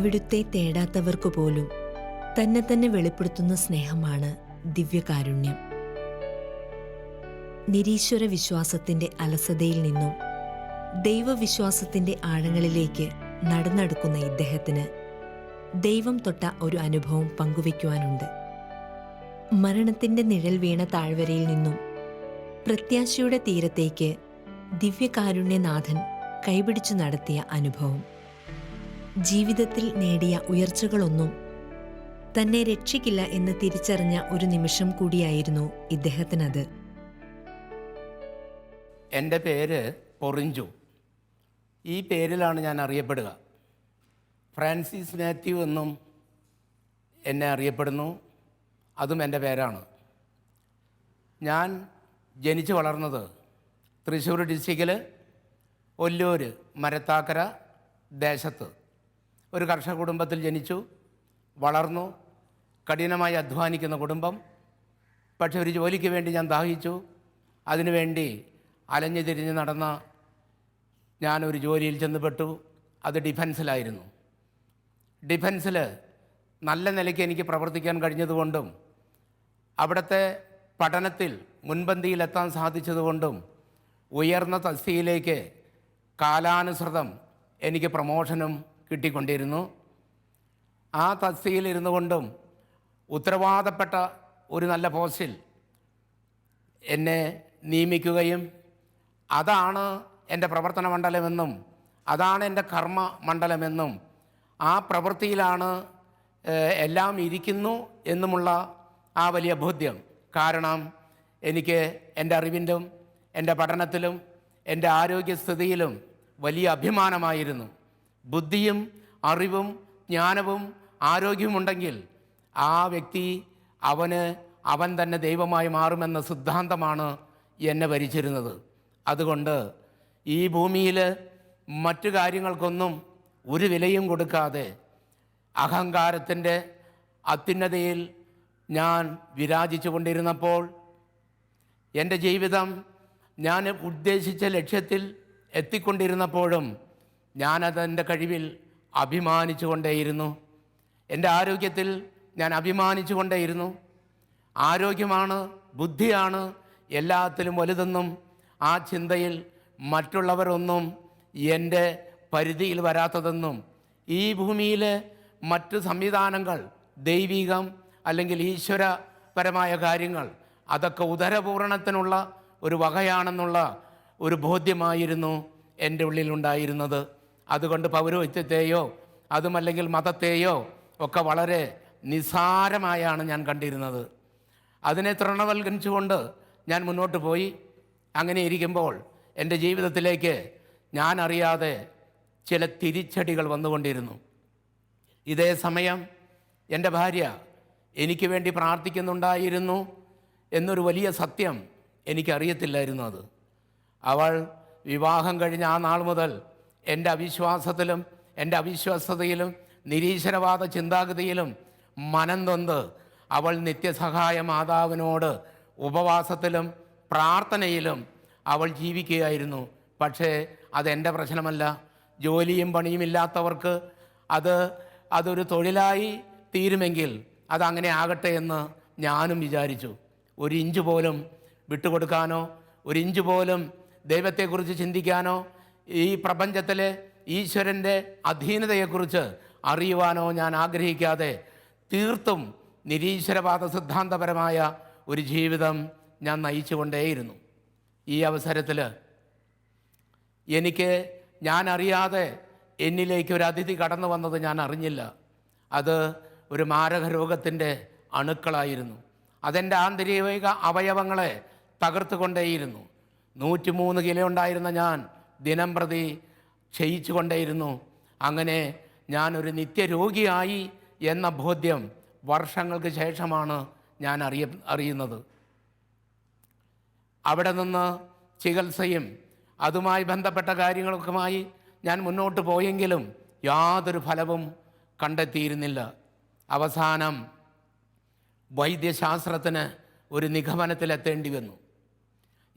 അവിടുത്തെ തേടാത്തവർക്കു പോലും തന്നെ തന്നെ വെളിപ്പെടുത്തുന്ന സ്നേഹമാണ് ദിവ്യകാരുണ്യം. നിരീശ്വര വിശ്വാസത്തിന്റെ അലസതയിൽ നിന്നും ദൈവവിശ്വാസത്തിന്റെ ആഴങ്ങളിലേക്ക് നടന്നെടുക്കുന്ന ഇദ്ദേഹത്തിന് ദൈവം തൊട്ട ഒരു അനുഭവം പങ്കുവയ്ക്കുവാനുണ്ട്. മരണത്തിന്റെ നിഴൽ വീണ താഴ്വരയിൽ നിന്നും പ്രത്യാശയുടെ തീരത്തേക്ക് ദിവ്യകാരുണ്യനാഥൻ കൈപിടിച്ചു നടത്തിയ അനുഭവം. ജീവിതത്തിൽ നേടിയ ഉയർച്ചകളൊന്നും തന്നെ രക്ഷിക്കില്ല എന്ന് തിരിച്ചറിഞ്ഞ ഒരു നിമിഷം കൂടിയായിരുന്നു ഇദ്ദേഹത്തിനത്. എന്റെ പേര് പൊറിഞ്ചു. ഈ പേരിലാണ് ഞാൻ അറിയപ്പെടുക. ഫ്രാൻസിസ് മാത്യു എന്നും എന്നെ അറിയപ്പെടുന്നു. അതും എന്റെ പേരാണ്. ഞാൻ ജനിച്ചു വളർന്നത് തൃശ്ശൂർ ഡിസ്ട്രിക്റ്റിൽ ഒല്ലൂർ മരത്താക്കര ദേശത്ത്. ഒരു കർഷക കുടുംബത്തിൽ ജനിച്ചു വളർന്നു കഠിനമായി അധ്വാനിക്കുന്ന കുടുംബം. പക്ഷെ ഒരു ജോലിക്ക് വേണ്ടി ഞാൻ ദാഹിച്ചു. അതിനുവേണ്ടി അലഞ്ഞു തിരിഞ്ഞ് നടന്ന ഞാനൊരു ജോലിയിൽ ചെന്നുപെട്ടു. അത് ഡിഫൻസിലായിരുന്നു. ഡിഫൻസിൽ നല്ല നിലയ്ക്ക് എനിക്ക് പ്രവർത്തിക്കാൻ കഴിഞ്ഞതുകൊണ്ടും അവിടുത്തെ പഠനത്തിൽ മുൻപന്തിയിലെത്താൻ സാധിച്ചതുകൊണ്ടും ഉയർന്ന തസ്തിയിലേക്ക് കാലാനുസൃതം എനിക്ക് പ്രമോഷനും കിട്ടിക്കൊണ്ടിരുന്നു. ആ തസ്തിയിൽ ഇരുന്നു കൊണ്ടും ഉത്തരവാദപ്പെട്ട ഒരു നല്ല പോസ്റ്റിൽ എന്നെ നിയമിക്കുകയും അതാണ് എന്റെ പ്രവർത്തന മണ്ഡലമെന്നും അതാണ് എന്റെ കർമ്മ മണ്ഡലമെന്നും ആ പ്രവൃത്തിയിലാണ് എല്ലാം ഇരിക്കുന്നു എന്നുമുള്ള ആ വലിയ ബോധ്യം. കാരണം എനിക്ക് എന്റെ അറിവിലും എന്റെ പഠനത്തിലും എന്റെ ആരോഗ്യസ്ഥിതിയിലും വലിയ അഭിമാനമായിരുന്നു. ബുദ്ധിയും അറിവും ജ്ഞാനവും ആരോഗ്യവുമുണ്ടെങ്കിൽ ആ വ്യക്തി അവന് അവൻ തന്നെ ദൈവമായി മാറുമെന്ന സിദ്ധാന്തമാണ് എന്നെ ഭരിച്ചിരുന്നത്. അതുകൊണ്ട് ഈ ഭൂമിയിൽ മറ്റു കാര്യങ്ങൾക്കൊന്നും ഒരു വിലയും കൊടുക്കാതെ അഹങ്കാരത്തിന്റെ അത്യുന്നതയിൽ ഞാൻ വിരാജിച്ചു കൊണ്ടിരുന്നപ്പോൾ എന്റെ ജീവിതം ഞാൻ ഉദ്ദേശിച്ച ലക്ഷ്യത്തിൽ എത്തിക്കൊണ്ടിരുന്നപ്പോഴും ഞാനതെന്റെ കഴിവിൽ അഭിമാനിച്ചു കൊണ്ടേയിരുന്നു എന്റെ ആരോഗ്യത്തിൽ ഞാൻ അഭിമാനിച്ചു കൊണ്ടേയിരുന്നു ആരോഗ്യമാണ് ബുദ്ധിയാണ് എല്ലാത്തിലും വലുതെന്നും ആ ചിന്തയിൽ മറ്റുള്ളവരൊന്നും എന്റെ പരിധിയിൽ വരാത്തതെന്നും. ഈ ഭൂമിയിലെ മറ്റ് സംവിധാനങ്ങൾ ദൈവികം അല്ലെങ്കിൽ ഈശ്വരപരമായ കാര്യങ്ങൾ അതൊക്കെ ഉദരപൂരണത്തിനുള്ള ഒരു വകയാണെന്നുള്ള ഒരു ബോധ്യമായിരുന്നു എന്റെ ഉള്ളിലുണ്ടായിരുന്നത്. അതുകൊണ്ട് പൗരോഹിത്യത്തെയോ അതുമല്ലെങ്കിൽ മതത്തെയോ ഒക്കെ വളരെ നിസാരമായാണ് ഞാൻ കണ്ടിരുന്നത്. അതിനെ തൃണവൽക്കരിച്ചുകൊണ്ട് ഞാൻ മുന്നോട്ട് പോയി. അങ്ങനെ ഇരിക്കുമ്പോൾ എന്റെ ജീവിതത്തിലേക്ക് ഞാൻ അറിയാതെ ചില തിരിച്ചടികൾ വന്നുകൊണ്ടിരുന്നു. ഇതേ സമയം എന്റെ ഭാര്യ എനിക്ക് വേണ്ടി പ്രാർത്ഥിക്കുന്നുണ്ടായിരുന്നു എന്നൊരു വലിയ സത്യം എനിക്കറിയത്തില്ലായിരുന്നു അത്. അവൾ വിവാഹം കഴിഞ്ഞ ആ നാൾ മുതൽ എന്റെ അവിശ്വാസത്തിലും എന്റെ അവിശ്വാസതയിലും നിരീശ്വരവാദ ചിന്താഗതിയിലും മനം തൊന്ത് അവൾ നിത്യസഹായ മാതാവിനോട് ഉപവാസത്തിലും പ്രാർത്ഥനയിലും അവൾ ജീവിക്കുകയായിരുന്നു. പക്ഷേ അതെന്റെ പ്രശ്നമല്ല. ജോലിയും പണിയും ഇല്ലാത്തവർക്ക് അത് അതൊരു തൊഴിലായി തീരുമെങ്കിൽ അതങ്ങനെ ആകട്ടെ എന്ന് ഞാനും വിചാരിച്ചു. ഒരു ഇഞ്ച് പോലും വിട്ടുകൊടുക്കാനോ ഒരു ഇഞ്ച് പോലും ദൈവത്തെക്കുറിച്ച് ചിന്തിക്കാനോ ഈ പ്രപഞ്ചത്തിലെ ഈശ്വരന്റെ അധീനതയെക്കുറിച്ച് അറിയുവാനോ ഞാൻ ആഗ്രഹിക്കാതെ തീർത്തും നിരീശ്വരവാദ സിദ്ധാന്തപരമായ ഒരു ജീവിതം ഞാൻ നയിച്ചുകൊണ്ടേയിരുന്നു. ഈ അവസരത്തിൽ എനിക്ക് ഞാൻ അറിയാതെ എന്നിലേക്ക് ഒരു അതിഥി കടന്നു വന്നത് ഞാൻ അറിഞ്ഞില്ല. അത് ഒരു മാരക രോഗത്തിന്റെ അണുക്കളായിരുന്നു. അതെന്റെ ആന്തരിക അവയവങ്ങളെ തകർത്തുകൊണ്ടേയിരുന്നു. നൂറ്റിമൂന്ന് കിലോ ഉണ്ടായിരുന്ന ഞാൻ ദിനം പ്രതി ക്ഷയിച്ചു കൊണ്ടേയിരുന്നു. അങ്ങനെ ഞാനൊരു നിത്യരോഗിയായി എന്ന ബോധ്യം വർഷങ്ങൾക്ക് ശേഷമാണ് ഞാൻ അറിയ അറിയുന്നത്. അവിടെ നിന്ന് ചികിത്സയും അതുമായി ബന്ധപ്പെട്ട കാര്യങ്ങൾക്കുമായി ഞാൻ മുന്നോട്ട് പോയെങ്കിലും യാതൊരു ഫലവും കണ്ടെത്തിയിരുന്നില്ല. അവസാനം വൈദ്യശാസ്ത്രത്തിന് ഒരു നിഗമനത്തിലെത്തേണ്ടി വന്നു.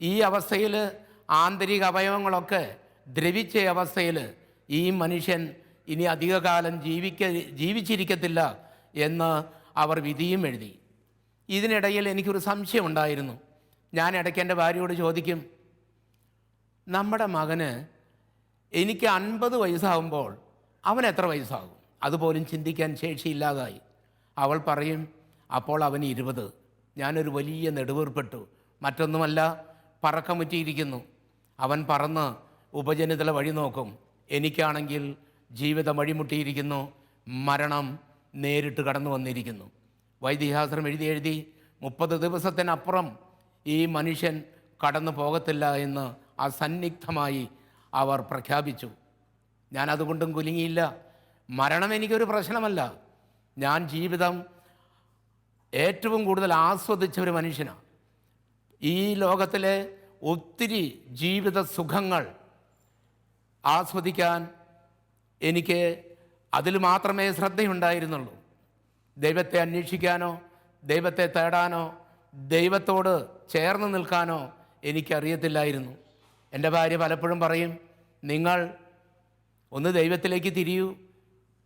ഈ അവസ്ഥയിൽ ആന്തരിക അവയവങ്ങളൊക്കെ ദ്രവിച്ച അവസ്ഥയിൽ ഈ മനുഷ്യൻ ഇനി അധികകാലം ജീവിക്ക ജീവിച്ചിരിക്കത്തില്ല എന്ന് അവർ വിധിയും എഴുതി. ഇതിനിടയിൽ എനിക്കൊരു സംശയമുണ്ടായിരുന്നു ഞാൻ ഇടയ്ക്ക് എന്റെ ഭാര്യയോട് ചോദിക്കും നമ്മുടെ മകന് എനിക്ക് അൻപത് വയസ്സാകുമ്പോൾ അവൻ എത്ര വയസ്സാകും? അതുപോലും ചിന്തിക്കാൻ ശേഷിയില്ലാതായി. അവൾ പറയും അപ്പോൾ അവൻ ഇരുപത്. ഞാനൊരു വലിയ നെടുവീർപ്പെട്ടു. മറ്റൊന്നുമല്ല പറക്കമുറ്റിയിരിക്കുന്നു. അവൻ പറന്ന് ഉപജനിതല വഴി നോക്കും. എനിക്കാണെങ്കിൽ ജീവിതം വഴിമുട്ടിയിരിക്കുന്നു. മരണം നേരിട്ട് കടന്നു വന്നിരിക്കുന്നു. വൈദ്യശാസ്ത്രം എഴുതി എഴുതി മുപ്പത് ദിവസത്തിനപ്പുറം ഈ മനുഷ്യൻ കടന്നു പോകത്തില്ല എന്ന് അസന്നിഗ്ധമായി അവർ പ്രഖ്യാപിച്ചു. ഞാൻ അതുകൊണ്ടും കുലുങ്ങിയില്ല. മരണം എനിക്കൊരു പ്രശ്നമല്ല. ഞാൻ ജീവിതം ഏറ്റവും കൂടുതൽ ആസ്വദിച്ച ഒരു മനുഷ്യനാണ് ഈ ലോകത്തിലെ ഒത്തിരി ജീവിത സുഖങ്ങൾ ആസ്വദിക്കാൻ എനിക്ക് അതിൽ മാത്രമേ ശ്രദ്ധയുണ്ടായിരുന്നുള്ളൂ. ദൈവത്തെ അന്വേഷിക്കാനോ ദൈവത്തെ തേടാനോ ദൈവത്തോട് ചേർന്ന് നിൽക്കാനോ എനിക്കറിയത്തില്ലായിരുന്നു. എന്റെ ഭാര്യ പലപ്പോഴും പറയും നിങ്ങൾ ഒന്ന് ദൈവത്തിലേക്ക് തിരിയൂ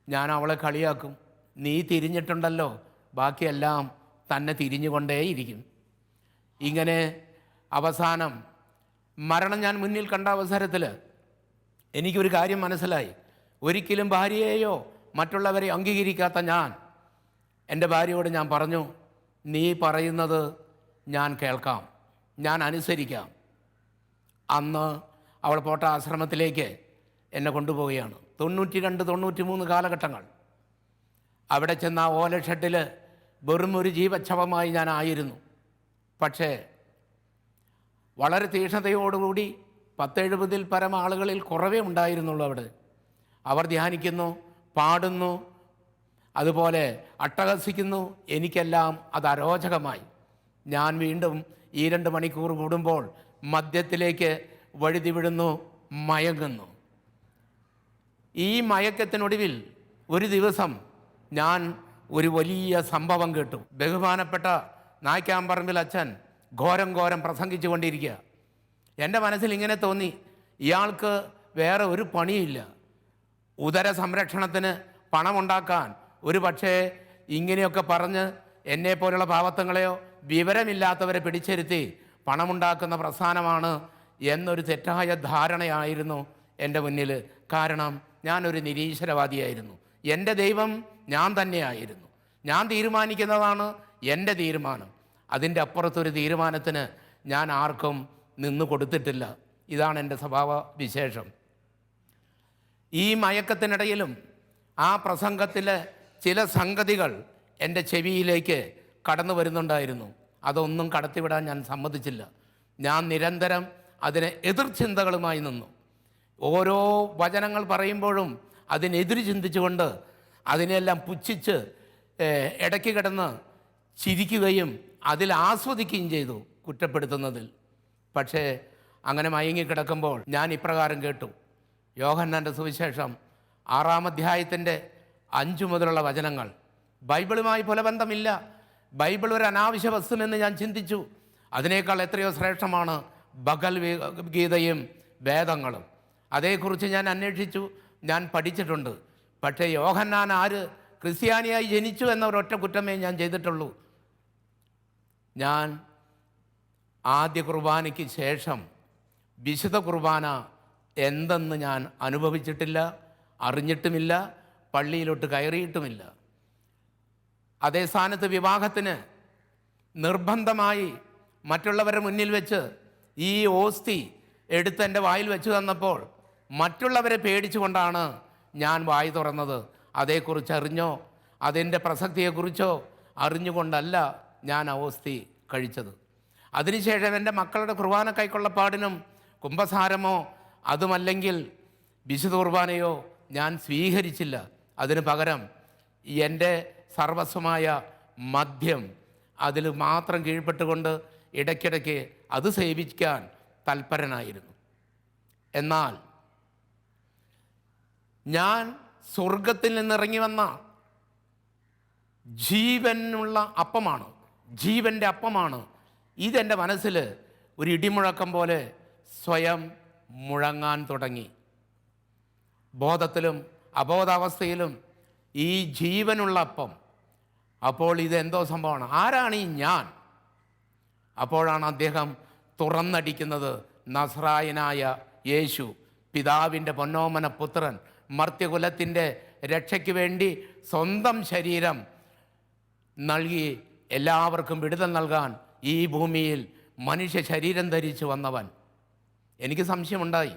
ഞാൻ അവളെ കളിയാക്കും. നീ തിരിഞ്ഞിട്ടുണ്ടല്ലോ ബാക്കിയെല്ലാം തന്നെ തിരിഞ്ഞുകൊണ്ടേയിരിക്കും. ഇങ്ങനെ അവസാനം മരണം ഞാൻ മുന്നിൽ കണ്ട അവസരത്തിൽ എനിക്കൊരു കാര്യം മനസ്സിലായി. ഒരിക്കലും ഭാര്യയെയോ മറ്റുള്ളവരെ അംഗീകരിക്കാത്ത ഞാൻ എന്റെ ഭാര്യയോട് ഞാൻ പറഞ്ഞു നീ പറയുന്നത് ഞാൻ കേൾക്കാം ഞാൻ അനുസരിക്കാം. അന്ന് അവൾ പോട്ട ആശ്രമത്തിലേക്ക് എന്നെ കൊണ്ടുപോവുകയാണ്. തൊണ്ണൂറ്റി രണ്ട് തൊണ്ണൂറ്റി മൂന്ന് കാലഘട്ടങ്ങൾ. അവിടെ ചെന്ന ഓലക്ഷട്ടിൽ വെറും ഒരു ജീവച്ഛവമായി ഞാനായിരുന്നു പക്ഷേ വളരെ തീക്ഷ്ണതയോടുകൂടി പത്തെഴുപതിൽ പരം ആളുകളിൽ കുറവേ ഉണ്ടായിരുന്നുള്ളൂ അവിടെ. അവർ ധ്യാനിക്കുന്നു പാടുന്നു അതുപോലെ അട്ടഹസിക്കുന്നു. എനിക്കെല്ലാം അത് അരോചകമായി. ഞാൻ വീണ്ടും ഈ രണ്ട് മണിക്കൂർ കൂടുമ്പോൾ മദ്യത്തിലേക്ക് വഴുതി വിടുന്നു മയങ്ങുന്നു. ഈ മയക്കത്തിനൊടുവിൽ ഒരു ദിവസം ഞാൻ ഒരു വലിയ സംഭവം കേട്ടു. ബഹുമാനപ്പെട്ട നായ്ക്കാമ്പറമ്പിൽ അച്ഛൻ ഘോരം ഘോരം പ്രസംഗിച്ചു കൊണ്ടിരിക്കുക. എന്റെ മനസ്സിൽ ഇങ്ങനെ തോന്നി ഇയാൾക്ക് വേറെ ഒരു പണിയില്ല. ഉദര സംരക്ഷണത്തിന് പണമുണ്ടാക്കാൻ ഒരു പക്ഷേ ഇങ്ങനെയൊക്കെ പറഞ്ഞ് എന്നെ പോലുള്ള പാവത്തങ്ങളെയോ വിവരമില്ലാത്തവരെ പിടിച്ചിരുത്തി പണമുണ്ടാക്കുന്ന പ്രസ്ഥാനമാണ് എന്നൊരു തെറ്റായ ധാരണയായിരുന്നു എന്റെ മുന്നിൽ. കാരണം ഞാനൊരു നിരീശ്വരവാദിയായിരുന്നു. എന്റെ ദൈവം ഞാൻ തന്നെയായിരുന്നു. ഞാൻ തീരുമാനിക്കുന്നതാണ് എന്റെ തീരുമാനം. അതിന്റെ അപ്പുറത്തൊരു തീരുമാനത്തിന് ഞാൻ ആർക്കും നിന്ന് കൊടുത്തിട്ടില്ല. ഇതാണ് എന്റെ സ്വഭാവ വിശേഷം. ഈ മയക്കത്തിനിടയിലും ആ പ്രസംഗത്തിലെ ചില സംഗതികൾ എന്റെ ചെവിയിലേക്ക് കടന്നു വരുന്നുണ്ടായിരുന്നു. അതൊന്നും കടത്തിവിടാൻ ഞാൻ സമ്മതിച്ചില്ല. ഞാൻ നിരന്തരം അതിനെ എതിർചിന്തകളുമായി നിന്നു. ഓരോ വചനങ്ങൾ പറയുമ്പോഴും അതിനെതിര് ചിന്തിച്ചുകൊണ്ട് അതിനെല്ലാം പുച്ഛിച്ച് ഇടയ്ക്ക് കിടന്ന് ചിരിക്കുകയും അതിൽ ആസ്വദിക്കുകയും ചെയ്തു കുറ്റപ്പെടുത്തുന്നതിൽ. പക്ഷേ അങ്ങനെ മയങ്ങിക്കിടക്കുമ്പോൾ ഞാൻ ഇപ്രകാരം കേട്ടു. യോഹന്നാന്റെ സുവിശേഷം ആറാം അധ്യായത്തിന്റെ അഞ്ചു മുതലുള്ള വചനങ്ങൾ. ബൈബിളുമായി പുലബന്ധമില്ല ബൈബിൾ ഒരു അനാവശ്യ വസ്തുമെന്ന് ഞാൻ ചിന്തിച്ചു. അതിനേക്കാൾ എത്രയോ ശ്രേഷ്ഠമാണ് ബഗൽ ഗീതയും വേദങ്ങളും. അതേക്കുറിച്ച് ഞാൻ അന്വേഷിച്ചു. ഞാൻ പഠിച്ചിട്ടുണ്ട്. പക്ഷേ യോഹന്നാൻ ആര് ക്രിസ്ത്യാനിയായി ജനിച്ചു എന്ന ഒരൊറ്റ കുറ്റമേ ഞാൻ ചെയ്തിട്ടുള്ളൂ. ഞാൻ ആദ്യ കുർബാനയ്ക്ക് ശേഷം വിശുദ്ധ കുർബാന എന്തെന്ന് ഞാൻ അനുഭവിച്ചിട്ടില്ല അറിഞ്ഞിട്ടുമില്ല പള്ളിയിലോട്ട് കയറിയിട്ടുമില്ല. അതേ സ്ഥാനത്ത് വിവാഹത്തിന് നിർബന്ധമായി മറ്റുള്ളവരുടെ മുന്നിൽ വെച്ച് ഈ ഓസ്തി എടുത്ത് എന്റെ വായിൽ വെച്ച് തന്നപ്പോൾ മറ്റുള്ളവരെ പേടിച്ചുകൊണ്ടാണ് ഞാൻ വായി തുറന്നത്. അതേക്കുറിച്ച് അറിഞ്ഞോ അതിന്റെ പ്രസക്തിയെക്കുറിച്ചോ? അറിഞ്ഞുകൊണ്ടല്ല. ഞാൻ അവസ്ഥി കഴിച്ചത്. അതിനുശേഷം എന്റെ മക്കളുടെ കുർബാന കൈക്കൊള്ളപ്പാടിനും കുംഭസാരമോ അതുമല്ലെങ്കിൽ വിശുദ്ധ കുർബാനയോ ഞാൻ സ്വീകരിച്ചില്ല. അതിന് പകരം എന്റെ സർവസ്വമായ മദ്യം അതിൽ മാത്രം കീഴ്പ്പെട്ടുകൊണ്ട് ഇടയ്ക്കിടയ്ക്ക് അത് സേവിക്കാൻ തൽപരനായിരുന്നു. എന്നാൽ ഞാൻ സ്വർഗത്തിൽ നിന്നിറങ്ങി വന്ന ജീവനുള്ള അപ്പമാണ്. ജീവന്റെ അപ്പമാണ്. ഇതെന്റെ മനസ്സിൽ ഒരു ഇടിമുഴക്കം പോലെ സ്വയം മുഴങ്ങാൻ തുടങ്ങി. ബോധത്തിലും അബോധാവസ്ഥയിലും ഈ ജീവനുള്ള അപ്പം. അപ്പോൾ ഇതെന്തോ സംഭവമാണ്. ആരാണ് ഈ ഞാൻ? അപ്പോഴാണ് അദ്ദേഹം തുറന്നടിക്കുന്നത് നസ്രായനായ യേശു പിതാവിന്റെ പൊന്നോമന പുത്രൻ മർത്യകുലത്തിന്റെ രക്ഷയ്ക്ക് വേണ്ടി സ്വന്തം ശരീരം നൽകി എല്ലാവർക്കും വിടുതൽ നൽകാൻ ഈ ഭൂമിയിൽ മനുഷ്യ ശരീരം ധരിച്ചു വന്നവൻ. എനിക്ക് സംശയമുണ്ടായി.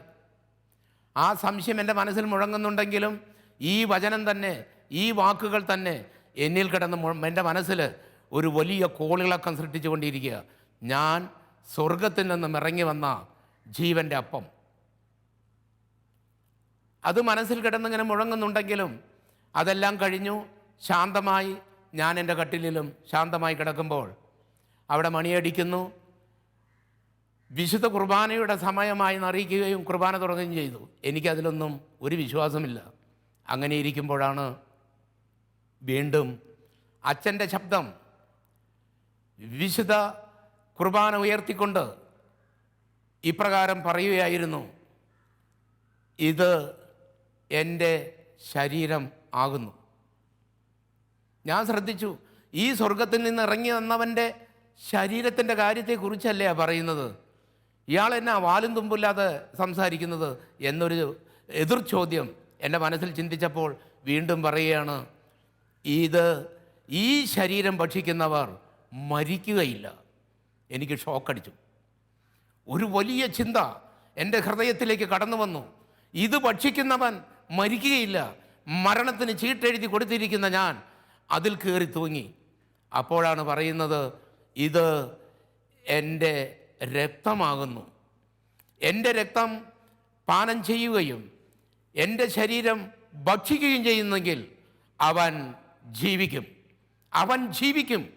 ആ സംശയം എന്റെ മനസ്സിൽ മുഴങ്ങുന്നുണ്ടെങ്കിലും ഈ വചനം തന്നെ ഈ വാക്കുകൾ തന്നെ എന്നിൽ കിടന്ന് എന്റെ മനസ്സിൽ ഒരു വലിയ കോളിളക്കം സൃഷ്ടിച്ചുകൊണ്ടിരിക്കുക. ഞാൻ സ്വർഗത്തിൽ നിന്നും ഇറങ്ങി വന്ന ജീവന്റെ അപ്പം. അത് മനസ്സിൽ കിടന്നിങ്ങനെ മുഴങ്ങുന്നുണ്ടെങ്കിലും അതെല്ലാം കഴിഞ്ഞു ശാന്തമായി ഞാൻ എന്റെ കട്ടിലിലും ശാന്തമായി കിടക്കുമ്പോൾ അവിടെ മണിയടിക്കുന്നു. വിശുദ്ധ കുർബാനയുടെ സമയമായി അറിയിക്കുകയും കുർബാന തുടങ്ങുകയും ചെയ്തു. എനിക്കതിലൊന്നും ഒരു വിശ്വാസമില്ല. അങ്ങനെ ഇരിക്കുമ്പോഴാണ് വീണ്ടും അച്ഛന്റെ ശബ്ദം വിശുദ്ധ കുർബാന ഉയർത്തിക്കൊണ്ട് ഇപ്രകാരം പറയുകയായിരുന്നു. ഇത് എന്റെ ശരീരം ആകുന്നു. ഞാൻ ശ്രദ്ധിച്ചു. ഈ സ്വർഗത്തിൽ നിന്ന് ഇറങ്ങി വന്നവന്റെ ശരീരത്തിന്റെ കാര്യത്തെക്കുറിച്ചല്ലേ പറയുന്നത്? ഇയാൾ എന്നാ വാലും തുമ്പില്ലാതെ സംസാരിക്കുന്നത് എന്നൊരു എതിർ ചോദ്യം എന്റെ മനസ്സിൽ ചിന്തിച്ചപ്പോൾ വീണ്ടും പറയുകയാണ് ഇത് ഈ ശരീരം ഭക്ഷിക്കുന്നവർ മരിക്കുകയില്ല. എനിക്ക് ഷോക്കടിച്ചു. ഒരു വലിയ ചിന്ത എന്റെ ഹൃദയത്തിലേക്ക് കടന്നു വന്നു. ഇത് ഭക്ഷിക്കുന്നവൻ മരിക്കുകയില്ല. മരണത്തിന് ചീട്ടെഴുതി കൊടുത്തിരിക്കുന്ന ഞാൻ അതിൽ കയറി തൂങ്ങി. അപ്പോഴാണ് പറയുന്നത് ഇത് എന്റെ രക്തമാകുന്നു. എന്റെ രക്തം പാനം ചെയ്യുകയും എന്റെ ശരീരം ഭക്ഷിക്കുകയും ചെയ്യുന്നെങ്കിൽ അവൻ ജീവിക്കും. അവൻ ജീവിക്കും.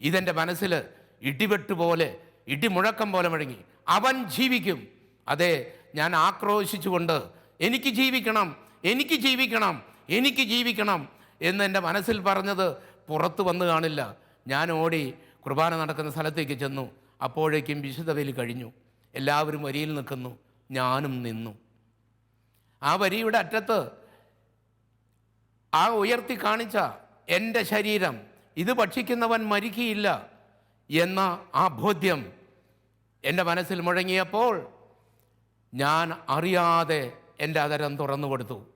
ഇതെന്റെ മനസ്സിൽ ഇടിവെട്ട് പോലെ ഇടിമുഴക്കം പോലെ മുഴങ്ങി. അവൻ ജീവിക്കും. അതെ ഞാൻ ആക്രോശിച്ചുകൊണ്ട് എനിക്ക് ജീവിക്കണം എനിക്ക് ജീവിക്കണം എനിക്ക് ജീവിക്കണം. എന്ന് എന്റെ മനസ്സിൽ പറഞ്ഞത് പുറത്ത് വന്നു കാണില്ല. ഞാൻ ഓടി കുർബാന നടക്കുന്ന സ്ഥലത്തേക്ക് ചെന്നു. അപ്പോഴേക്കും വിശുദ്ധ ബലി കഴിഞ്ഞു. എല്ലാവരും വരിയിൽ നിൽക്കുന്നു. ഞാനും നിന്നു. ആ വരിയുടെ അറ്റത്ത് ആ ഉയർത്തി കാണിച്ച എന്റെ ശരീരം ഇത് ഭക്ഷിക്കുന്നവൻ മരിക്കുകയില്ല എന്ന ആ ബോധ്യം എന്റെ മനസ്സിൽ മുഴങ്ങിയപ്പോൾ ഞാൻ അറിയാതെ എന്റെ അതരം തുറന്നു കൊടുത്തു.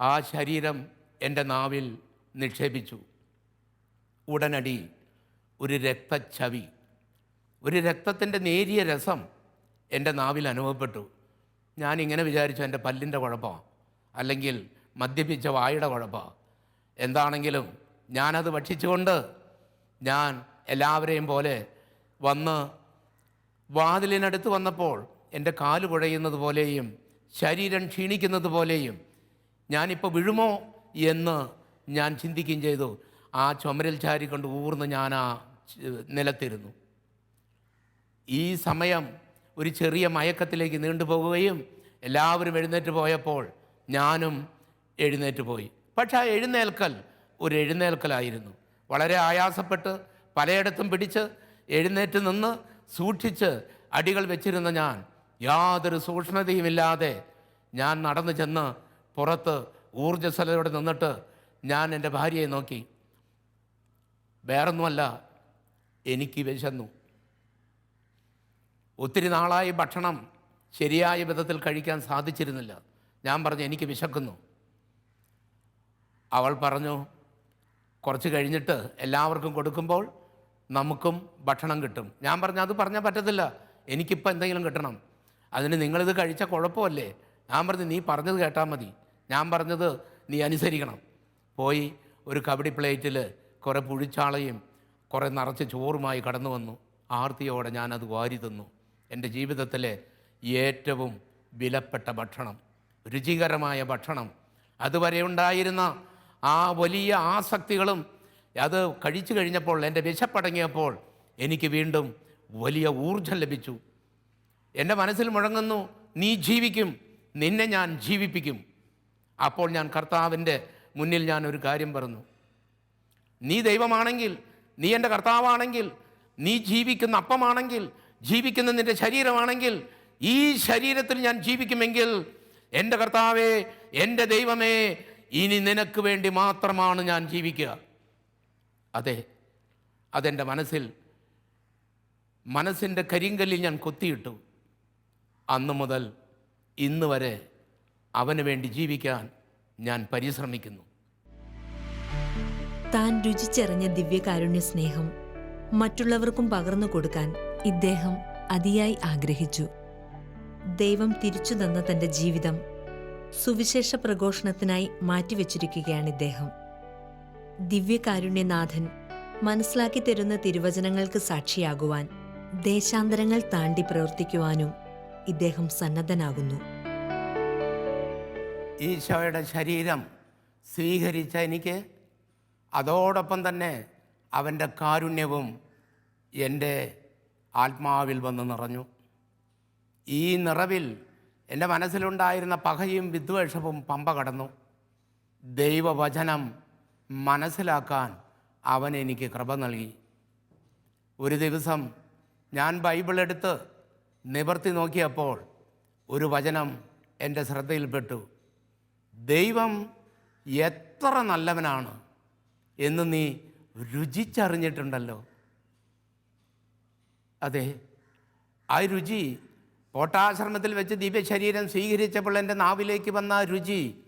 ആ ശരീരം എന്റെ നാവിൽ നിക്ഷേപിച്ചു. ഉടനടി ഒരു രക്തച്ഛവി ഒരു രക്തത്തിന്റെ നേരിയ രസം എന്റെ നാവിൽ അനുഭവപ്പെട്ടു. ഞാനിങ്ങനെ വിചാരിച്ചു എന്റെ പല്ലിന്റെ കുഴപ്പമാണ് അല്ലെങ്കിൽ മദ്യപിച്ച വായുടെ കുഴപ്പമാണ് എന്താണെങ്കിലും ഞാനത് ഭക്ഷിച്ചുകൊണ്ട് ഞാൻ എല്ലാവരെയും പോലെ വന്ന് വാതിലിനടുത്ത് വന്നപ്പോൾ എന്റെ കാൽ കുഴയുന്നത് പോലെയും ശരീരം ക്ഷീണിക്കുന്നത് പോലെയും ഞാനിപ്പോൾ വീഴുമോ എന്ന് ഞാൻ ചിന്തിക്കുകയും ചെയ്തു. ആ ചുമരിൽ ചാരിക്കൊണ്ട് ഊർന്ന് ഞാൻ ആ നിലത്തിരുന്നു. ഈ സമയം ഒരു ചെറിയ മയക്കത്തിലേക്ക് നീണ്ടുപോകുകയും എല്ലാവരും എഴുന്നേറ്റ് പോയപ്പോൾ ഞാനും എഴുന്നേറ്റ് പോയി. പക്ഷേ ആ എഴുന്നേൽക്കൽ ഒരു എഴുന്നേൽക്കലായിരുന്നു. വളരെ ആയാസപ്പെട്ട് പലയിടത്തും പിടിച്ച് എഴുന്നേറ്റ് നിന്ന് സൂക്ഷിച്ച് അടികൾ വെച്ചിരുന്ന ഞാൻ യാതൊരു സൂക്ഷ്മതയുമില്ലാതെ ഞാൻ നടന്നു ചെന്ന് പുറത്ത് ഊർജസ്വലതയോടെ നിന്നിട്ട് ഞാൻ എന്റെ ഭാര്യയെ നോക്കി. വേറൊന്നുമല്ല എനിക്ക് വിശന്നു. ഒത്തിരി നാളായി ഭക്ഷണം ശരിയായ വിധത്തിൽ കഴിക്കാൻ സാധിച്ചിരുന്നില്ല. ഞാൻ പറഞ്ഞു എനിക്ക് വിശക്കുന്നു. അവൾ പറഞ്ഞു കുറച്ച് കഴിഞ്ഞിട്ട് എല്ലാവർക്കും കൊടുക്കുമ്പോൾ നമുക്കും ഭക്ഷണം കിട്ടും. ഞാൻ പറഞ്ഞു അത് പറഞ്ഞാൽ പറ്റത്തില്ല. എനിക്കിപ്പോൾ എന്തെങ്കിലും കിട്ടണം. അതിന് നിങ്ങളിത് കഴിച്ച കുഴപ്പമല്ലേ? ഞാൻ പറഞ്ഞു നീ പറഞ്ഞത് കേട്ടാൽ മതി. ഞാൻ പറഞ്ഞത് നീ അനുസരിക്കണം. പോയി ഒരു കബഡി പ്ലേറ്റിൽ കുറേ പുഴിച്ചാളയും കുറേ നിറച്ച് ചോറുമായി കടന്നു വന്നു. ആർത്തിയോടെ ഞാനത് വാരി തിന്നു. എന്റെ ജീവിതത്തിലെ ഏറ്റവും വിലപ്പെട്ട ഭക്ഷണം രുചികരമായ ഭക്ഷണം. അതുവരെ ഉണ്ടായിരുന്ന ആ വലിയ ആസക്തികളും അത് കഴിച്ചു കഴിഞ്ഞപ്പോൾ എന്റെ വിശപ്പടങ്ങിയപ്പോൾ എനിക്ക് വീണ്ടും വലിയ ഊർജം ലഭിച്ചു. എന്റെ മനസ്സിൽ മുഴങ്ങുന്നു നീ ജീവിക്കും നിന്നെ ഞാൻ ജീവിപ്പിക്കും. അപ്പോൾ ഞാൻ കർത്താവിന്റെ മുന്നിൽ ഞാൻ ഒരു കാര്യം പറഞ്ഞു. നീ ദൈവമാണെങ്കിൽ നീ എന്റെ കർത്താവാണെങ്കിൽ നീ ജീവിക്കുന്ന അപ്പമാണെങ്കിൽ ജീവിക്കുന്ന നിന്റെ ശരീരമാണെങ്കിൽ ഈ ശരീരത്തിൽ ഞാൻ ജീവിക്കുമെങ്കിൽ എന്റെ കർത്താവേ എന്റെ ദൈവമേ ഇനി നിനക്ക് വേണ്ടി മാത്രമാണ് ഞാൻ ജീവിക്കുക. അതെ അതെന്റെ മനസ്സിൽ മനസ്സിന്റെ കരിങ്കല്ലിൽ ഞാൻ കൊത്തിയിട്ടു. അന്നു മുതൽ ഇന്ന് വരെ അവന് വേണ്ടി ജീവിക്കാൻ ഞാൻ പരിശ്രമിക്കുന്നു. താൻ രുചിച്ചറിഞ്ഞ ദിവ്യകാരുണ്യ സ്നേഹം മറ്റുള്ളവർക്കും പകർന്നു കൊടുക്കാൻ ഇദ്ദേഹം അതിയായി ആഗ്രഹിച്ചു. ദൈവം തിരിച്ചു തന്ന തന്റെ ജീവിതം സുവിശേഷ പ്രഘോഷണത്തിനായി മാറ്റിവെച്ചിരിക്കുകയാണ് ഇദ്ദേഹം. ദിവ്യകാരുണ്യനാഥൻ മനസ്സിലാക്കി തരുന്ന തിരുവചനങ്ങൾക്ക് സാക്ഷിയാകുവാൻ ദേശാന്തരങ്ങൾ താണ്ടി പ്രവർത്തിക്കുവാനും ഇദ്ദേഹം സന്നദ്ധനാകുന്നു. ഈശോയുടെ ശരീരം സ്വീകരിച്ച എനിക്ക് അതോടൊപ്പം തന്നെ അവന്റെ കാരുണ്യവും എന്റെ ആത്മാവിൽ വന്ന് നിറഞ്ഞു. ഈ നിറവിൽ എന്റെ മനസ്സിലുണ്ടായിരുന്ന പകയും വിദ്വേഷവും പമ്പ കടന്നു. ദൈവവചനം മനസ്സിലാക്കാൻ അവൻ എനിക്ക് കൃപ നൽകി. ഒരു ദിവസം ഞാൻ ബൈബിൾ എടുത്ത് നിവർത്തി നോക്കിയപ്പോൾ ഒരു വചനം എന്റെ ശ്രദ്ധയിൽപ്പെട്ടു. ദൈവം എത്ര നല്ലവനാണ് എന്ന് നീ രുചിച്ചറിഞ്ഞിട്ടുണ്ടല്ലോ. അതെ ആ രുചി കോട്ടാശ്രമത്തിൽ വെച്ച് ദിവ്യശരീരം സ്വീകരിച്ചപ്പോൾ എന്റെ നാവിലേക്ക് വന്ന ആ രുചി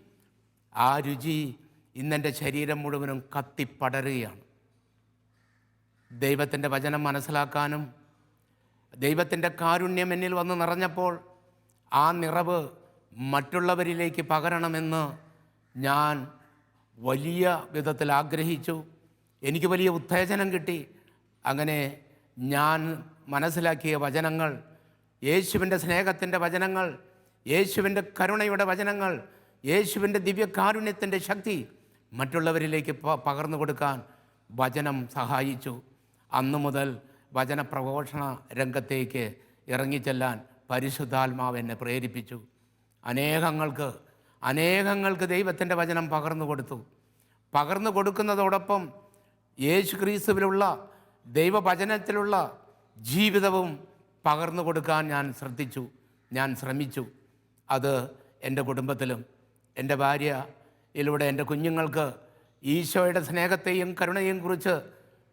ആ രുചി ഇന്നെന്റെ ശരീരം മുഴുവനും കത്തിപ്പടരുകയാണ്. ദൈവത്തിന്റെ വചനം മനസ്സിലാക്കാനും ദൈവത്തിന്റെ കാരുണ്യം എന്നിൽ വന്ന് നിറഞ്ഞപ്പോൾ ആ നിറവ് മറ്റുള്ളവരിലേക്ക് പകരണമെന്ന് ഞാൻ വലിയ വിധത്തിൽ ആഗ്രഹിച്ചു. എനിക്ക് വലിയ ഉത്തേജനം കിട്ടി. അങ്ങനെ ഞാൻ മനസ്സിലാക്കിയ വചനങ്ങൾ യേശുവിന്റെ സ്നേഹത്തിന്റെ വചനങ്ങൾ യേശുവിന്റെ കരുണയുടെ വചനങ്ങൾ യേശുവിന്റെ ദിവ്യകാരുണ്യത്തിന്റെ ശക്തി മറ്റുള്ളവരിലേക്ക് പകർന്നു കൊടുക്കാൻ വചനം സഹായിച്ചു. അന്നു മുതൽ വചനപ്രഘോഷണ രംഗത്തേക്ക് ഇറങ്ങിച്ചെല്ലാൻ പരിശുദ്ധാത്മാവ് എന്നെ പ്രേരിപ്പിച്ചു. അനേകങ്ങൾക്ക് അനേകങ്ങൾക്ക് ദൈവത്തിന്റെ വചനം പകർന്നു കൊടുത്തു. പകർന്നു കൊടുക്കുന്നതോടൊപ്പം യേശു ക്രീസ്തുവിലുള്ള ദൈവവചനത്തിലുള്ള ജീവിതവും പകർന്നു കൊടുക്കാൻ ഞാൻ ശ്രദ്ധിച്ചു ഞാൻ ശ്രമിച്ചു. അത് എന്റെ കുടുംബത്തിലും എന്റെ ഭാര്യയിലൂടെ എന്റെ കുഞ്ഞുങ്ങൾക്ക് ഈശോയുടെ സ്നേഹത്തെയും കരുണയെയും കുറിച്ച്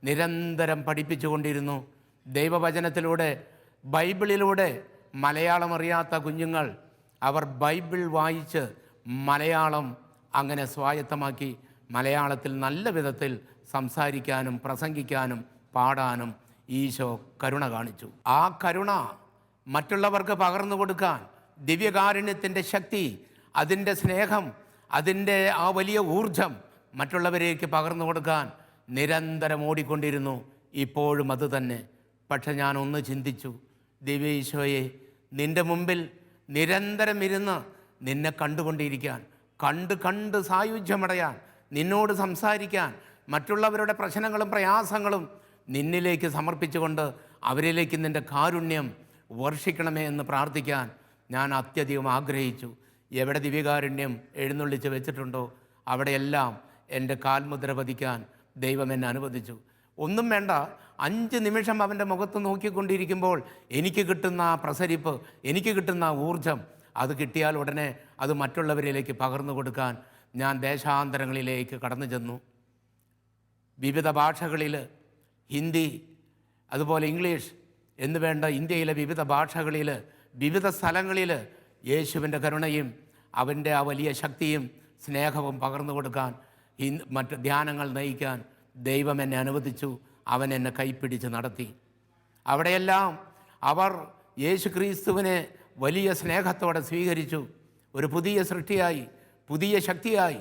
നിരന്തരം പഠിപ്പിച്ചുകൊണ്ടിരുന്നു. ദൈവവചനത്തിലൂടെ ബൈബിളിലൂടെ മലയാളം അറിയാത്ത കുഞ്ഞുങ്ങൾ അവർ ബൈബിൾ വായിച്ച് മലയാളം അങ്ങനെ സ്വായത്തമാക്കി മലയാളത്തിൽ നല്ല വിധത്തിൽ സംസാരിക്കാനും പ്രസംഗിക്കാനും പാടാനും ഈശോ കരുണ കാണിച്ചു. ആ കരുണ മറ്റുള്ളവർക്ക് പകർന്നു കൊടുക്കാൻ ദിവ്യകാരുണ്യത്തിന്റെ ശക്തി അതിന്റെ സ്നേഹം അതിന്റെ ആ വലിയ ഊർജം മറ്റുള്ളവരേക്ക് പകർന്നു കൊടുക്കാൻ നിരന്തരം ഓടിക്കൊണ്ടിരുന്നു. ഇപ്പോഴും അത് തന്നെ. പക്ഷെ ഞാൻ ഒന്ന് ചിന്തിച്ചു. ദിവ്യ ഈശോയെ നിന്റെ മുമ്പിൽ നിരന്തരം ഇരുന്ന് നിന്നെ കണ്ടുകൊണ്ടിരിക്കാൻ കണ്ട് കണ്ട് സായുജ്യമടയാൻ നിന്നോട് സംസാരിക്കാൻ മറ്റുള്ളവരുടെ പ്രശ്നങ്ങളും പ്രയാസങ്ങളും നിന്നിലേക്ക് സമർപ്പിച്ചുകൊണ്ട് അവരിലേക്ക് നിന്റെ കാരുണ്യം വർഷിക്കണമേ എന്ന് പ്രാർത്ഥിക്കാൻ ഞാൻ അത്യധികം ആഗ്രഹിച്ചു. എവിടെ ദിവ്യകാരുണ്യം എഴുന്നള്ളിച്ച് വെച്ചിട്ടുണ്ടോ അവിടെയെല്ലാം എന്റെ കാൽമുദ്ര പതിക്കാൻ ദൈവം എന്നെ അനുവദിച്ചു. ഒന്നും വേണ്ട. അഞ്ച് നിമിഷം അവന്റെ മുഖത്ത് നോക്കിക്കൊണ്ടിരിക്കുമ്പോൾ എനിക്ക് കിട്ടുന്ന ആ പ്രസരിപ്പ് എനിക്ക് കിട്ടുന്ന ഊർജം അത് കിട്ടിയാൽ ഉടനെ അത് മറ്റുള്ളവരിലേക്ക് പകർന്നു കൊടുക്കാൻ ഞാൻ ദേശാന്തരങ്ങളിലേക്ക് കടന്നു ചെന്നു. വിവിധ ഭാഷകളിൽ ഹിന്ദി അതുപോലെ ഇംഗ്ലീഷ് എന്ന് വേണ്ട ഇന്ത്യയിലെ വിവിധ ഭാഷകളിൽ വിവിധ സ്ഥലങ്ങളിൽ യേശുവിന്റെ കരുണയും അവന്റെ ആ വലിയ ശക്തിയും സ്നേഹവും പകർന്നു കൊടുക്കാൻ മറ്റ് ധ്യാനങ്ങൾ നയിക്കാൻ ദൈവം എന്നെ അനുവദിച്ചു. അവൻ എന്നെ കൈപ്പിടിച്ച് നടത്തി. അവിടെയെല്ലാം അവർ യേശു ക്രിസ്തുവിനെ വലിയ സ്നേഹത്തോടെ സ്വീകരിച്ചു. ഒരു പുതിയ സൃഷ്ടിയായി പുതിയ ശക്തിയായി.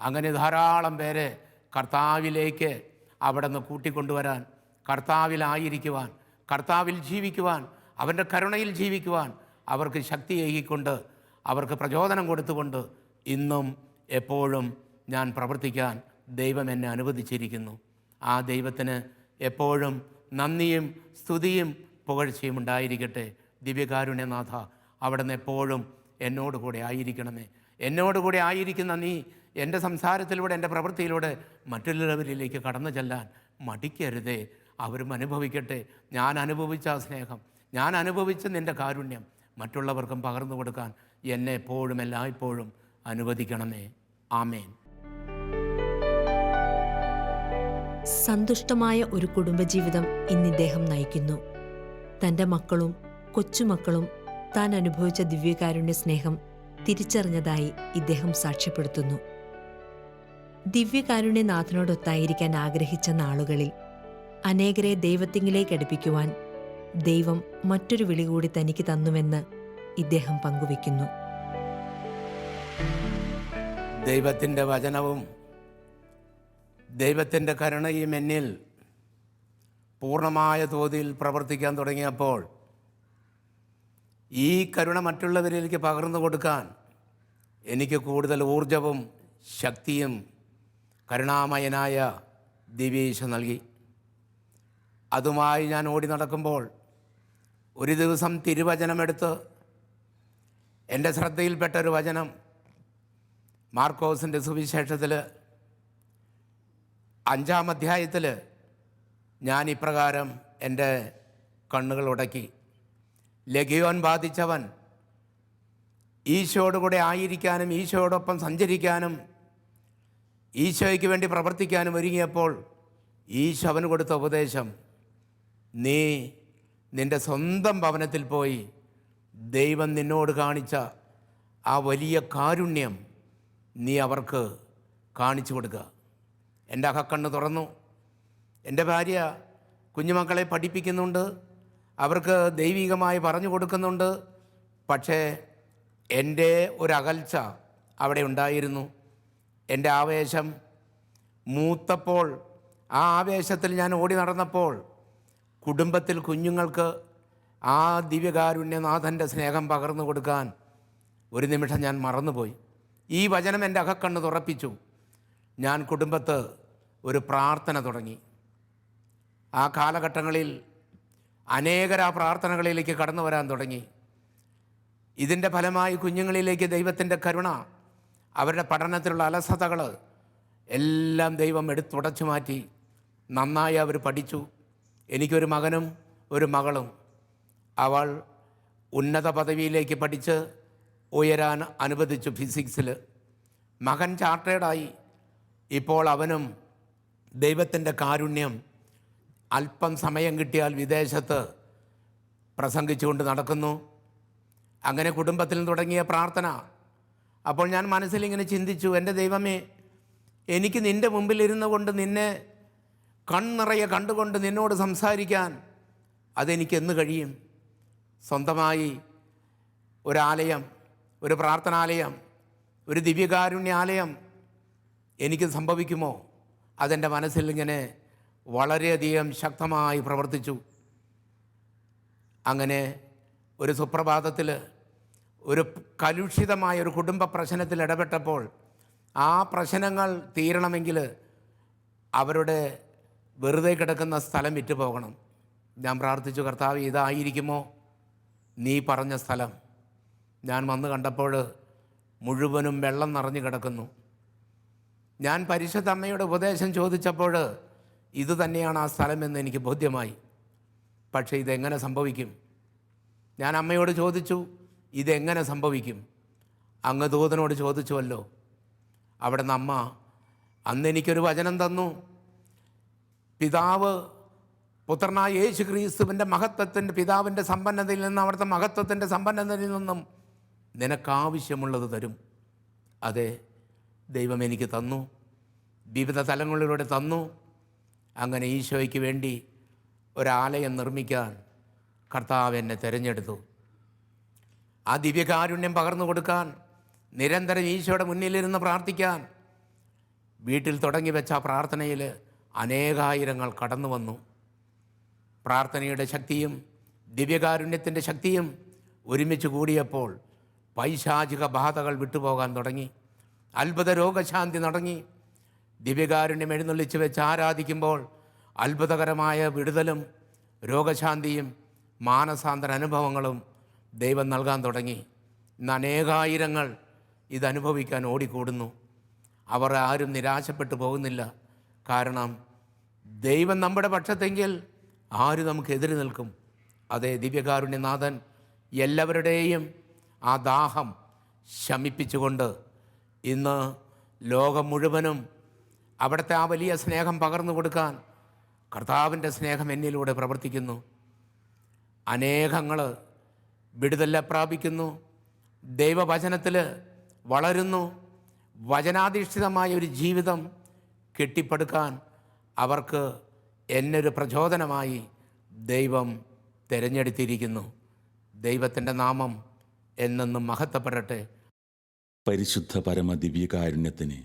അങ്ങനെ ധാരാളം പേരെ കർത്താവിലേക്ക് അവിടെ നിന്ന് കൂട്ടിക്കൊണ്ടുവരാൻ കർത്താവിലായിരിക്കുവാൻ കർത്താവിൽ ജീവിക്കുവാൻ അവന്റെ കരുണയിൽ ജീവിക്കുവാൻ അവർക്ക് ശക്തിയേകിക്കൊണ്ട് അവർക്ക് പ്രചോദനം കൊടുത്തുകൊണ്ട് ഇന്നും എപ്പോഴും ഞാൻ പ്രവർത്തിക്കാൻ ദൈവം എന്നെ അനുവദിച്ചിരിക്കുന്നു. ആ ദൈവത്തിന് എപ്പോഴും നന്ദിയും സ്തുതിയും പുകഴ്ചയും ഉണ്ടായിരിക്കട്ടെ. ദിവ്യകാരുണ്യനാഥ അവിടെ നിന്ന് എപ്പോഴും എന്നോട് കൂടെ ആയിരിക്കണമേ. എന്നോട് കൂടെ ആയിരിക്കുന്ന നീ എന്റെ സംസാരത്തിലൂടെ എന്റെ പ്രവൃത്തിയിലൂടെ മറ്റുള്ളവരിലേക്ക് കടന്നു ചെല്ലാൻ മടിക്കരുതേ. അവരും അനുഭവിക്കട്ടെ. ഞാൻ അനുഭവിച്ച സ്നേഹം ഞാൻ അനുഭവിച്ച നിന്റെ കാരുണ്യം മറ്റുള്ളവർക്കും പകർന്നു കൊടുക്കാൻ എന്നെ എപ്പോഴും എല്ലായ്പ്പോഴും അനുവദിക്കണമേ. ആമേൻ. സന്തുഷ്ടമായ ഒരു കുടുംബജീവിതം ഇന്ന് ഇദ്ദേഹം നയിക്കുന്നു. തന്റെ മക്കളും കൊച്ചുമക്കളും താൻ അനുഭവിച്ച ദിവ്യകാരുണ്യ സ്നേഹം തിരിച്ചറിഞ്ഞതായി ഇദ്ദേഹം സാക്ഷ്യപ്പെടുത്തുന്നു. ദിവ്യകാരുണ്യനാഥനോടൊത്തായിരിക്കാൻ ആഗ്രഹിച്ച നാളുകളിൽ അനേകരെ ദൈവത്തിങ്കിലേക്ക് അടുപ്പിക്കുവാൻ ദൈവം മറ്റൊരു വിളി കൂടി തനിക്ക് തന്നുവെന്ന് ഇദ്ദേഹം പങ്കുവയ്ക്കുന്നു. ദൈവത്തിന്റെ വചനവും ദൈവത്തിന്റെ കരുണയും എന്നിൽ പൂർണമായ തോതിൽ പ്രവർത്തിക്കാൻ തുടങ്ങിയപ്പോൾ ഈ കരുണ മറ്റുള്ളവരിലേക്ക് പകർന്നു കൊടുക്കാൻ എനിക്ക് കൂടുതൽ ഊർജവും ശക്തിയും കരുണാമയനായ ദിവ്യേശ നൽകി. അതുമായി ഞാൻ ഓടി നടക്കുമ്പോൾ ഒരു ദിവസം തിരുവചനമെടുത്ത് എന്റെ ശ്രദ്ധയിൽപ്പെട്ട ഒരു വചനം മാർക്കോസിന്റെ സുവിശേഷത്തിൽ അഞ്ചാം അധ്യായത്തിൽ ഞാൻ ഇപ്രകാരം എന്റെ കണ്ണുകൾ ഉടക്കി. ലഘിയോൻ ബാധിച്ചവൻ ഈശോടുകൂടെ ആയിരിക്കാനും ഈശോടൊപ്പം സഞ്ചരിക്കാനും ഈശോയ്ക്ക് വേണ്ടി പ്രവർത്തിക്കാനും ഒരുങ്ങിയപ്പോൾ ഈശോ അവന് കൊടുത്ത ഉപദേശം നീ നിന്റെ സ്വന്തം ഭവനത്തിൽ പോയി ദൈവം നിന്നോട് കാണിച്ച ആ വലിയ കാരുണ്യം നീ അവർക്ക് കാണിച്ചു കൊടുക്കുക എന്റെ അകക്കണ്ണ് തുറന്നു. എന്റെ ഭാര്യ കുഞ്ഞുമക്കളെ പഠിപ്പിക്കുന്നുണ്ട്. അവർക്ക് ദൈവികമായി പറഞ്ഞു കൊടുക്കുന്നുണ്ട്. പക്ഷേ എന്റെ ഒരകൽച്ച അവിടെ ഉണ്ടായിരുന്നു. എന്റെ ആവേശം മൂത്തപ്പോൾ ആ ആവേശത്തിൽ ഞാൻ ഓടി നടന്നപ്പോൾ കുടുംബത്തിൽ കുഞ്ഞുങ്ങൾക്ക് ആ ദിവ്യകാരുണ്യനാഥന്റെ സ്നേഹം പകർന്നു കൊടുക്കാൻ ഒരു നിമിഷം ഞാൻ മറന്നുപോയി. ഈ വചനം എന്റെ അകക്കണ്ണ് തുറപ്പിച്ചു. ഞാൻ കുടുംബത്ത് ഒരു പ്രാർത്ഥന തുടങ്ങി. ആ കാലഘട്ടങ്ങളിൽ അനേകർ ആ പ്രാർത്ഥനകളിലേക്ക് കടന്നു വരാൻ തുടങ്ങി. ഇതിന്റെ ഫലമായി കുഞ്ഞുങ്ങളിലേക്ക് ദൈവത്തിന്റെ കരുണ അവരുടെ പഠനത്തിലുള്ള അലസതകൾ എല്ലാം ദൈവം എടുത്തുടച്ചു മാറ്റി. നന്നായി അവർ പഠിച്ചു. എനിക്കൊരു മകനും ഒരു മകളും. അവൾ ഉന്നത പദവിയിലേക്ക് പഠിച്ച് ഉയരാൻ അനുവദിച്ചു ഫിസിക്സിൽ മകൻ ചാർട്ടേഡായി. ഇപ്പോൾ അവനും ദൈവത്തിന്റെ കാരുണ്യം അല്പം സമയം കിട്ടിയാൽ വിദേശത്ത് പ്രസംഗിച്ചുകൊണ്ട് നടക്കുന്നു. അങ്ങനെ കുടുംബത്തിൽ തുടങ്ങിയ പ്രാർത്ഥന. അപ്പോൾ ഞാൻ മനസ്സിലിങ്ങനെ ചിന്തിച്ചു എന്റെ ദൈവമേ എനിക്ക് നിന്റെ മുമ്പിലിരുന്നു കൊണ്ട് നിന്നെ കൺനിറയെ കണ്ടുകൊണ്ട് നിന്നോട് സംസാരിക്കാൻ അതെനിക്ക് എന്ന് കഴിയും? സ്വന്തമായി ഒരാലയം ഒരു പ്രാർത്ഥനാലയം ഒരു ദിവ്യകാരുണ്യാലയം എനിക്ക് സംഭവിക്കുമോ? അതെന്റെ മനസ്സിൽ ഇങ്ങനെ വളരെയധികം ശക്തമായി പ്രവർത്തിച്ചു. അങ്ങനെ ഒരു സുപ്രഭാതത്തിൽ ഒരു കലുഷിതമായ ഒരു കുടുംബ പ്രശ്നത്തിൽ ഇടപെട്ടപ്പോൾ ആ പ്രശ്നങ്ങൾ തീരണമെങ്കിൽ അവരുടെ വെറുതെ കിടക്കുന്ന സ്ഥലം വിറ്റ് പോകണം. ഞാൻ പ്രാർത്ഥിച്ചു കർത്താവ് ഇതായിരിക്കുമോ നീ പറഞ്ഞ സ്ഥലം? ഞാൻ വന്ന് കണ്ടപ്പോൾ മുഴുവനും വെള്ളം നിറഞ്ഞു കിടക്കുന്നു. ഞാൻ പരിശുദ്ധ അമ്മയുടെ ഉപദേശം ചോദിച്ചപ്പോൾ ഇത് തന്നെയാണ് ആ സ്ഥലമെന്ന് എനിക്ക് ബോധ്യമായി. പക്ഷേ ഇതെങ്ങനെ സംഭവിക്കും? ഞാൻ അമ്മയോട് ചോദിച്ചു ഇതെങ്ങനെ സംഭവിക്കും? അങ്ങ് ദൂതനോട് ചോദിച്ചുവല്ലോ. അവിടെ നിന്ന് അമ്മ അന്ന് എനിക്കൊരു വചനം തന്നു. പിതാവ് പുത്രനായ യേശു ക്രീസ്തുവിന്റെ മഹത്വത്തിന്റെ പിതാവിന്റെ സമ്പന്നതയിൽ നിന്നും അവിടുത്തെ മഹത്വത്തിന്റെ സമ്പന്നതയിൽ നിന്നും നിനക്കാവശ്യമുള്ളത് തരും. അതെ ദൈവം എനിക്ക് തന്നു. വിവിധ തലങ്ങളിലൂടെ തന്നു. അങ്ങനെ ഈശോയ്ക്ക് വേണ്ടി ഒരാലയം നിർമ്മിക്കാൻ കർത്താവ് എന്നെ തിരഞ്ഞെടുത്തു. ആ ദിവ്യകാരുണ്യം പകർന്നു കൊടുക്കാൻ നിരന്തരം ഈശോയുടെ മുന്നിലിരുന്ന് പ്രാർത്ഥിക്കാൻ വീട്ടിൽ തുടങ്ങി വെച്ച ആ പ്രാർത്ഥനയിൽ അനേകായിരങ്ങൾ കടന്നു വന്നു. പ്രാർത്ഥനയുടെ ശക്തിയും ദിവ്യകാരുണ്യത്തിന്റെ ശക്തിയും ഒരുമിച്ച് കൂടിയപ്പോൾ പൈശാചിക ബാധകൾ വിട്ടുപോകാൻ തുടങ്ങി. അത്ഭുത രോഗശാന്തി നടങ്ങി. ദിവ്യകാരുണ്യം എഴുന്നള്ളിച്ച് വെച്ച് ആരാധിക്കുമ്പോൾ അത്ഭുതകരമായ വിടുതലും രോഗശാന്തിയും മാനസാന്തര അനുഭവങ്ങളും ദൈവം നൽകാൻ തുടങ്ങി. ഇന്ന് അനേകായിരങ്ങൾ ഇതനുഭവിക്കാൻ ഓടിക്കൂടുന്നു. അവർ ആരും നിരാശപ്പെട്ടു പോകുന്നില്ല. കാരണം ദൈവം നമ്മുടെ പക്ഷത്തെങ്കിൽ ആര് നമുക്ക് എതിര് നിൽക്കും? അതേ ദിവ്യകാരുണ്യനാഥൻ എല്ലാവരുടെയും ആ ദാഹം ശമിപ്പിച്ചുകൊണ്ട് ഇന്ന് ലോകം മുഴുവനും അവിടുത്തെ ആ വലിയ സ്നേഹം പകർന്നു കൊടുക്കാൻ കർത്താവിന്റെ സ്നേഹം എന്നിലൂടെ പ്രവർത്തിക്കുന്നു. അനേകങ്ങൾ വിടുതല പ്രാപിക്കുന്നു. ദൈവവചനത്തിൽ വളരുന്നു. വചനാധിഷ്ഠിതമായ ഒരു ജീവിതം കെട്ടിപ്പടുക്കാൻ അവർക്ക് എന്നൊരു പ്രചോദനമായി ദൈവം തിരഞ്ഞെടുത്തിരിക്കുന്നു. ദൈവത്തിന്റെ നാമം എന്നെന്നും മഹത്വപ്പെടട്ടെ. പരിശുദ്ധ പരമ ദിവ്യകാരുണ്യത്തിന്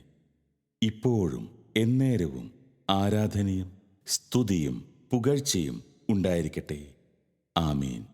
ഇപ്പോഴും എന്നേരവും ആരാധനയും സ്തുതിയും പുകഴ്ചയും ഉണ്ടായിരിക്കട്ടെ. ആമീൻ.